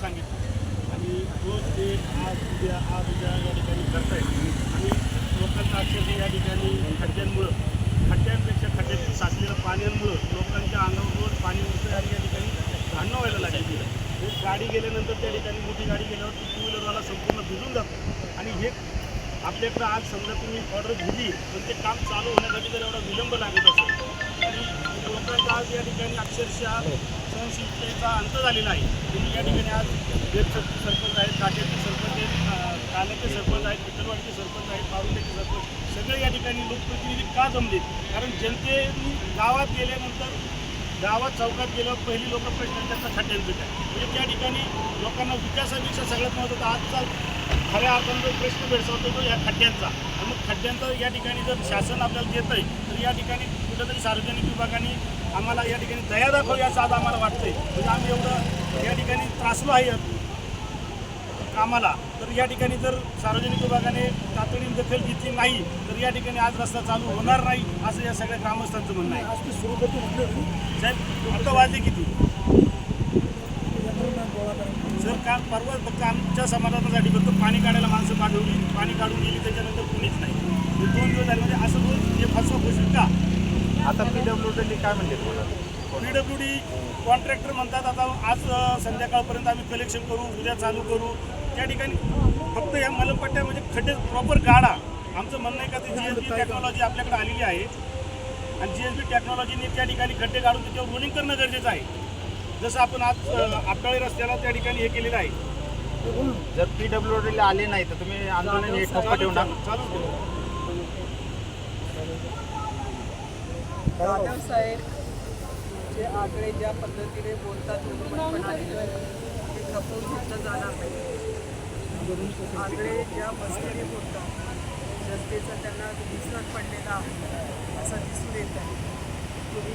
सांगितलं. आणि रोज ते आज उद्या आज उद्या या ठिकाणी करतायत आणि लोकांचं अक्षरशः या ठिकाणी खड्ड्यांमुळं खड्ड्यांपेक्षा खड्ड्यातील साचलेल्या पाण्यामुळं लोकांच्या अंगावर रोज पाणी उडतं आणि या ठिकाणी भांडणं व्हायला लागली. एक गाडी गेल्यानंतर त्या ठिकाणी मोठी गाडी गेल्यावर ती टू व्हीलरवाला संपूर्ण भिजून जातो. आणि हे आपल्याकडं आज समजा तुम्ही ऑर्डर दिली पण ते काम चालू होण्यासाठी जर एवढा विलंब लागत असेल आणि आज या ठिकाणी अक्षरशः सहनशीलतेचा अंत झालेला आहे या ठिकाणी आज बेटचे सरपंच आहेत काट्याचे सरपंच आहेत अं, काल्याचे सरपंच आहेत पितळवाडीचे सरपंच आहेत पारुंड्याचे सरपंच सगळे या ठिकाणी लोकप्रतिनिधी का जमले कारण जनतेने गावात गेल्यानंतर गावात चौकात गेल्यावर पहिली लोक प्रश्न त्यांचा खड्ड्यांचं काय म्हणजे त्या ठिकाणी लोकांना विकासापेक्षा सगळ्यात महत्त्वाचा आजचा खऱ्या अर्थानं जो प्रश्न भेडसावतो तो या खड्ड्यांचा. आणि मग खड्ड्यांचा या ठिकाणी जर शासन आपल्याला देत आहे तर या ठिकाणी कुठंतरी सार्वजनिक विभागाने आम्हाला या ठिकाणी दया दाखवावी असं आज आम्हाला वाटतंय. म्हणजे आम्ही एवढं या ठिकाणी त्रासलो आहे कामाला तर या ठिकाणी जर सार्वजनिक विभागाने तातडीने दखल घेतली नाही तर या ठिकाणी आज रस्ता चालू होणार नाही असं या सगळ्या ग्रामस्थांचं म्हणणं आहे. आज ते सुरू साहेब आता वाजले किती? काल परवा फक्त आमच्या समाधानासाठी फक्त पाणी काढायला माणसं पाठवली पाणी काढून गेली त्याच्यानंतर कुणीच नाही. हे दोन दिवस झाले म्हणजे असं रोज हे फसवा फसवी का? आता पी डब्ल्यू डी काय म्हणले तुम्हाला? पी डब्ल्यू डी कॉन्ट्रॅक्टर म्हणतात आता आज संध्याकाळपर्यंत आम्ही कलेक्शन करू उद्या चालू करू. त्या ठिकाणी फक्त या मलमपट्ट्या म्हणजे खड्डे प्रॉपर गाडा आमचं म्हणणं आहे का ती जी एस बी टेक्नॉलॉजी आपल्याकडे आलेली आहे. आणि जी एस बी टेक्नॉलॉजीने त्या ठिकाणी खड्डे काढून त्याच्यावर रोलिंग करणं गरजेचं आहे. जसं आपण आज आपटाळी रस्त्याला त्या ठिकाणी हे केलेलं आहे. जर पी डब्ल्यू डीला आले नाही तर तुम्ही आंदोलन हे ठप्प ठेवून टाका. चालू करू जाधव साहेब जे आकडे ज्या पद्धतीने बोलतात ते खपवून घेतलं जाणार नाही. आकडे ज्या मस्तीने बोलतात जनतेचा त्यांना विश्वास पडलेला आहे असं दिसून येत आहे. तुम्ही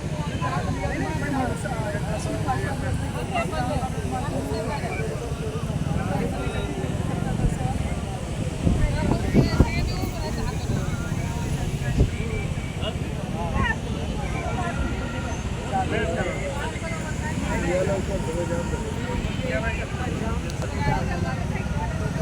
చేయాలనుకుంటున్నాం